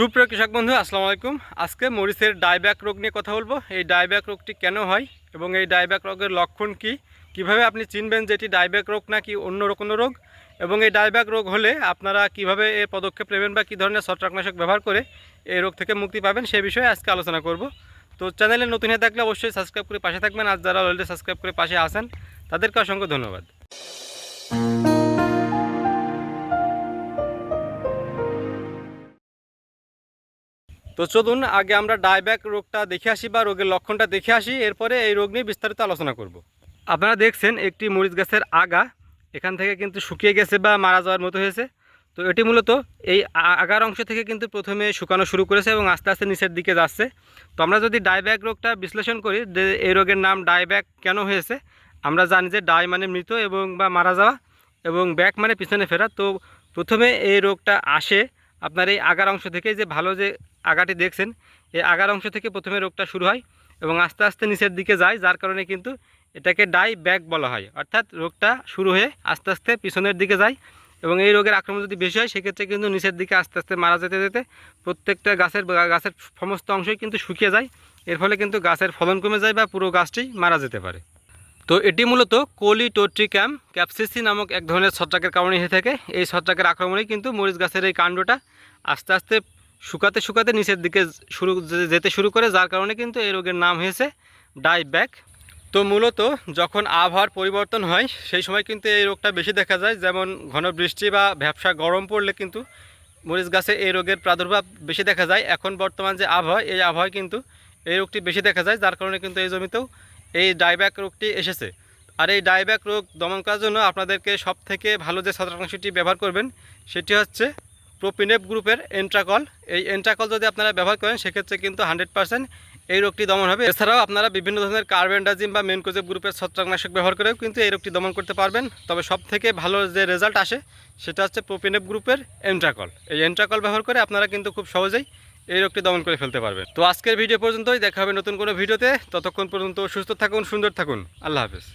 সুপ্রিয় কৃষক বন্ধু, আসসালামু আলাইকুম। আজকে মরিচের ডাইব্যাক রোগ নিয়ে কথা বলব। এই ডাইব্যাক রোগটি কেন হয় এবং এই ডাইব্যাক রোগের লক্ষণ কি? কীভাবে আপনি চিনবেন যে এটি রোগ নাকি অন্য কোনো রোগ? এবং এই ডাইব্যাক রোগ হলে আপনারা কীভাবে এর পদক্ষেপ নেবেন বা কী ধরনের ছত্রাকনাশক ব্যবহার করে এই রোগ থেকে মুক্তি পাবেন সে বিষয়ে আজকে আলোচনা করব। তো চ্যানেলে নতুন হয়ে থাকলে অবশ্যই সাবস্ক্রাইব করে পাশে থাকবেন। আর যারা অলরেডি সাবস্ক্রাইব করে পাশে আসেন তাদেরকে অসংখ্য ধন্যবাদ। তো চলুন আগে আমরা ডায়ব্যাক রোগটা দেখে আসি বা রোগের লক্ষণটা দেখে আসি, এরপরে এই রোগ নিয়ে বিস্তারিত আলোচনা করব। আপনারা দেখছেন একটি মরিচ গাছের আগা, এখান থেকে কিন্তু শুকিয়ে গেছে বা মারা যাওয়ার মতো হয়েছে। তো এটি মূলত এই আগার অংশ থেকে কিন্তু প্রথমে শুকানো শুরু করেছে এবং আস্তে আস্তে নিচের দিকে যাচ্ছে। তো আমরা যদি ডায়ব্যাক রোগটা বিশ্লেষণ করি যে এই রোগের নাম ডায়ব্যাক কেন হয়েছে, আমরা জানি যে ডায় মানে মৃত এবং বা মারা যাওয়া এবং ব্যাক মানে পিছনে ফেরা। তো প্রথমে এই রোগটা আসে আপনার এই আগার অংশ থেকে যে ভালো যে আগাটি দেখছেন, এই আগার অংশ থেকে প্রথমে রোগটা শুরু হয় এবং আস্তে আস্তে নিচের দিকে যায়, যার কারণে কিন্তু এটাকে ডাই ব্যাক বলা হয়। অর্থাৎ রোগটা শুরু হয়ে আস্তে আস্তে পিছনের দিকে যায় এবং এই রোগের আক্রমণ যদি বেশি হয়, সেক্ষেত্রে কিন্তু নিচের দিকে আস্তে আস্তে মারা যেতে যেতে প্রত্যেকটা গাছের গাছের সমস্ত অংশই কিন্তু শুকিয়ে যায়। এর ফলে কিন্তু গাছের ফলন কমে যায় বা পুরো গাছটি মারা যেতে পারে। তো এটি মূলত কোলিটোট্রিক্যাম ক্যাপসিসি নামক এক ধরনের ছত্রাকের কারণে হয়ে থাকে। এই ছত্রাকের আক্রমণেই কিন্তু মরিচ গাছের এই কাণ্ডটা আস্তে আস্তে শুকাতে শুকাতে নিচের দিকে শুরু যেতে শুরু করে, যার কারণে কিন্তু এই রোগের নাম হয়েছে ডাইব্যাক। তো মূলত যখন আবহাওয়ার পরিবর্তন হয়, সেই সময় কিন্তু এই রোগটা বেশি দেখা যায়। যেমন ঘন বৃষ্টি বা ভ্যাবসা গরম পড়লে কিন্তু মরিচ গাছে এই রোগের প্রাদুর্ভাব বেশি দেখা যায়। এখন বর্তমান যে আবহাওয়া, এই আবহাওয়ায় কিন্তু এই রোগটি বেশি দেখা যায়, যার কারণে কিন্তু এই জমিতেও এই ডাইব্যাক রোগটি এসেছে। আর এই ডাইব্যাক রোগ দমন করার জন্য আপনাদেরকে সব থেকে ভালো যে ছত্রাকনাশকটি ব্যবহার করবেন, সেটি হচ্ছে প্রোপিনেপ গ্রুপের এন্ট্রাকল। এই এন্ট্রাকল যদি আপনারা ব্যবহার করেন, সেক্ষেত্রে কিন্তু হান্ড্রেড পার্সেন্ট এই রোগটি দমন হবে। এছাড়াও আপনারা বিভিন্ন ধরনের কার্বেন্ডাজিম বা মেনকোজেব গ্রুপের ছত্রাকনাশক ব্যবহার করেও কিন্তু এই রোগটি দমন করতে পারবেন। তবে সব থেকে ভালো যে রেজাল্ট আসে, সেটা হচ্ছে প্রোপিনেপ গ্রুপের এন্ট্রাকল। এই এন্ট্রাকল ব্যবহার করে আপনারা কিন্তু খুব সহজেই এই রোগটি দমন করে ফেলতে পারবেন। তো আজকের ভিডিও পর্যন্তই। দেখা হবে নতুন কোনো ভিডিওতে। ততক্ষণ পর্যন্ত সুস্থ থাকুন, সুন্দর থাকুন। আল্লাহ হাফেজ।